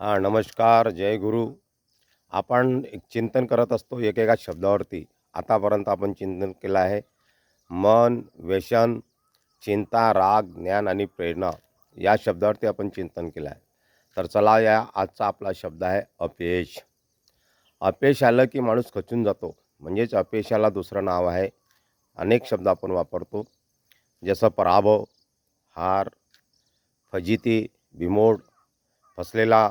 हां नमस्कार जय गुरु. आपण एक चिंतन करत असतो एकेका शब्दावरती. आतापर्यंत आपण चिंतन केलं आहे. मन व्यसन चिंता राग ज्ञान आणि प्रेरणा या शब्दावरती आपण चिंतन केलं आहे. तर चला या आजचा आपला शब्द आहे अपयश. अपयश आलं की माणूस खचून जातो. म्हणजेच अपयशाला दुसरं नाव आहे. अनेक शब्द आपण वापरतो. जसं पराभव हार फजिती बिमोड फसलेला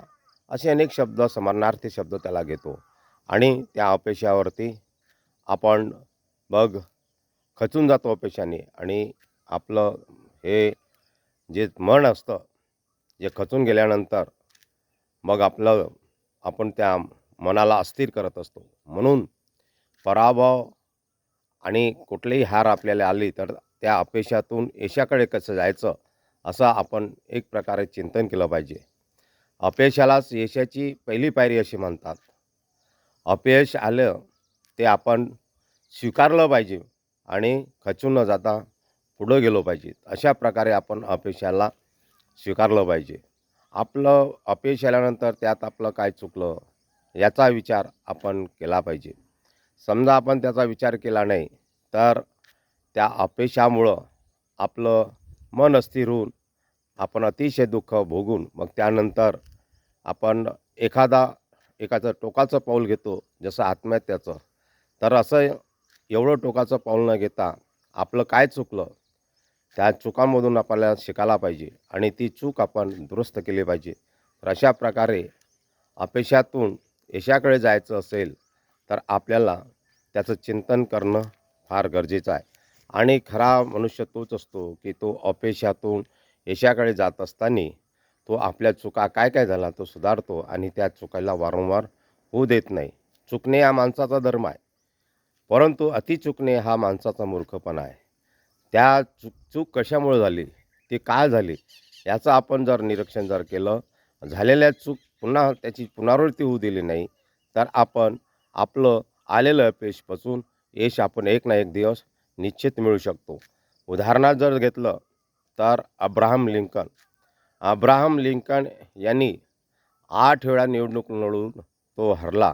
असे अनेक शब्द समानार्थी शब्द त्याला घेतो. आणि त्या अपेक्षावरती आपण मग खचून जातो अपेक्षाने आणि आपलं हे जे मन असतं जे खचून गेल्यानंतर मग आपलं आपण त्या मनाला अस्थिर करत असतो. म्हणून पराभव आणि कुठलीही हार आपल्याला आली तर त्या अपेक्षातून यशाकडे कसं जायचं असं आपण एक प्रकारे चिंतन केलं पाहिजे. अपयशालाच यशाची पहिली पायरी अशी म्हणतात. अपयश आलं ते आपण स्वीकारलं पाहिजे आणि खचून न जाता पुढं गेलो पाहिजे. अशा प्रकारे आपण अपयशाला स्वीकारलं पाहिजे. आपलं अपयश आल्यानंतर त्यात आपलं काय चुकलं याचा विचार आपण केला पाहिजे. समजा आपण त्याचा विचार केला नाही तर त्या अपयशामुळं आपलं मन अस्थिर होऊन आपण अतिशय दुःख भोगून मग त्यानंतर आपण एखादा एखादं टोकाचं पाऊल घेतो जसं आत्महत्याचं तर असं एवढं टोकाचं पाऊल न घेता आपलं काय चुकलं त्या चुकामधून आपल्याला शिकायला पाहिजे आणि ती चूक आपण दुरुस्त केली पाहिजे. तर अशा प्रकारे अपेक्षातून यशाकडे जायचं असेल तर आपल्याला त्याचं चिंतन करणं फार गरजेचं आहे. आणि खरा मनुष्य तोच असतो की तो अपेक्षातून यशाकडे जात असताना तो आपल्या चुका काय काय झाला तो सुधारतो आणि त्या चुकायला वारंवार होऊ देत नाही. चुकणे हा माणसाचा धर्म आहे. परंतु अति चुकणे हा माणसाचा मूर्खपणा आहे. त्या चूक चूक कशामुळे झाली? ती काय झाली? याचं आपण जर निरीक्षण जर केलं झालेल्या चूक पुन्हा त्याची पुनरावृत्ती होऊ दिली नाही तर आपण आपलं आलेलं अपयशपासून यश आपण एक ना एक दिवस निश्चित मिळू शकतो. उदाहरणार्थ जर घेतलं तर अब्राहम लिंकन अब्राहम लिंकन यांनी आठ वेळा निवडणूक लढून तो हरला.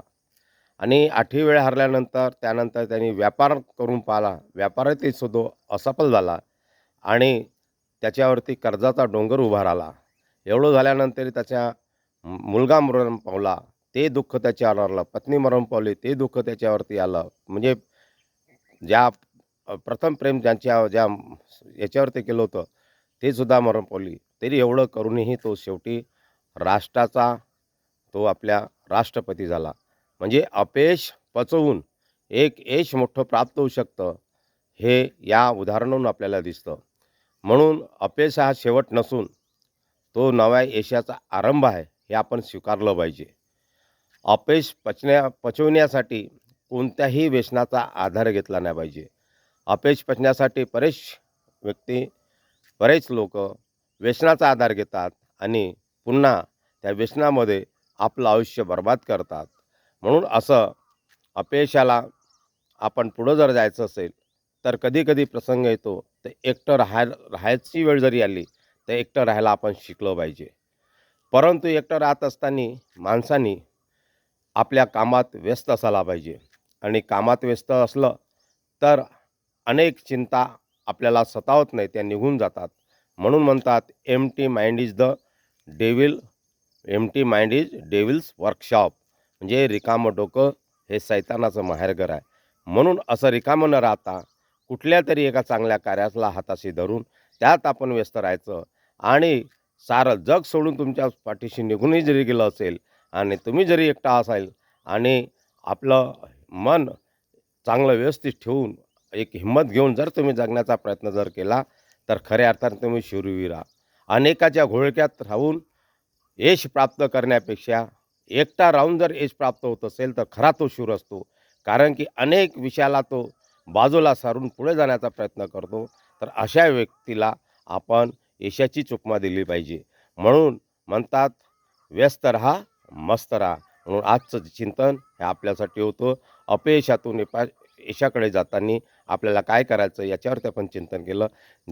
आणि आठही वेळा हरल्यानंतर त्यानंतर त्यांनी व्यापार करून पाहिला. व्यापारातही सुद्धा असफल झाला आणि त्याच्यावरती कर्जाचा डोंगर उभा राहिला. एवढं झाल्यानंतर त्याच्या मुलगा मरण पावला. ते दुःख त्याच्यावर आलं. पत्नी मरण पावली. ते दुःख त्याच्यावरती आलं. म्हणजे ज्या प्रथम प्रेम ज्यांच्या ज्या याच्यावरती केलं होतं ते सुद्धा मरण पावली तरी एवढं करूनही तो शेवटी राष्ट्राचा तो आपल्या राष्ट्रपती झाला. म्हणजे अपयश पचवून एक यश मोठं प्राप्त होऊ शकतं हे या उदाहरणावरून आपल्याला दिसतं. म्हणून अपयश हा शेवट नसून तो नव्या यशाचा आरंभ आहे हे आपण स्वीकारलं पाहिजे. अपयश पचण्या पचवण्यासाठी कोणत्याही व्यसनाचा आधार घेतला नाही पाहिजे. अपयश पचण्यासाठी बरेच व्यक्ती बरेच लोक व्यसनाचा आधार घेतात आणि पुन्हा त्या व्यसनामध्ये आपलं आयुष्य बर्बाद करतात. म्हणून असं अपयशाला आपण पुढं जर जायचं असेल तर कधी कधी प्रसंग येतो तर एकटं राहाय राहायची वेळ जरी आली तर एकटं राहायला आपण शिकलं पाहिजे. परंतु एकटं राहत असताना माणसानी आपल्या कामात व्यस्त असायला पाहिजे. आणि कामात व्यस्त असलं तर अनेक चिंता आपल्याला सतावत नाही त्या निघून जातात. म्हणून म्हणतात empty mind is the devil empty mind is devil's workshop म्हणजे रिकामं डोकं हे सैतानाचं माहेरघर आहे. म्हणून असं रिकामं न राहता कुठल्या तरी एका चांगल्या कार्याला हाताशी धरून त्यात आपण व्यस्त राहायचं. आणि सारं जग सोडून तुमच्या पाठीशी निघूनही जरी गेलं असेल आणि तुम्ही जरी एकटा असाल आणि आपलं मन चांगलं व्यवस्थित ठेवून म्हणजे एक हिंमत घेऊन जर तुम्ही जगण्याचा प्रयत्न जर केला तर खऱ्या अर्थाने तुम्ही शूरवीरा अनेकाच्या घोळक्यात राहून यश प्राप्त करण्यापेक्षा एकटा राहून जर यश प्राप्त होत असेल तर खरा तो शूर असतो. कारण की अनेक विषयाला तो बाजूला सारून पुढे जाण्याचा प्रयत्न करतो. तर अशा व्यक्तीला आपण यशाची चुकमा दिली पाहिजे. म्हणून म्हणतात व्यस्त राहा मस्त राहा. म्हणून आजचं चिंतन हे आपल्यासाठी होतं. अपयशातून एपा यशाकडे जाताना आपल्याला काय करायचं याच्यावरती आपण चिंतन केलं.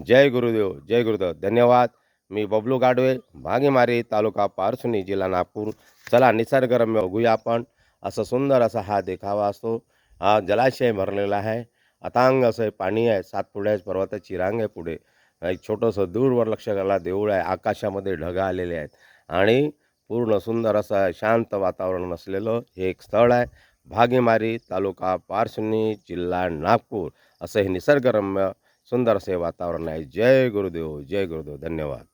जय गुरुदेव जय गुरुदेव. धन्यवाद. मी बबलू गाडवे भागीमारी तालुका पारसुनी जिल्हा नागपूर. चला निसर्गरम्य बघूया आपण. असं सुंदर असा हा देखावा असतो. हा जलाशय भरलेला आहे. अतांग असं पाणी आहे. सातपुड्या पर्वताची रांग आहे पुढे. एक छोटंसं दूरवर लक्ष घाला. देऊळ आहे. आकाशामध्ये ढग आलेले आहेत. आणि पूर्ण सुंदर असं शांत वातावरण असलेलं हे एक स्थळ आहे. भागेमारी तालुका पारसुनी जिल्हा नागपूर असं हे निसर्गरम्य सुंदर असे वातावरण आहे. जय गुरुदेव जय गुरुदेव. धन्यवाद.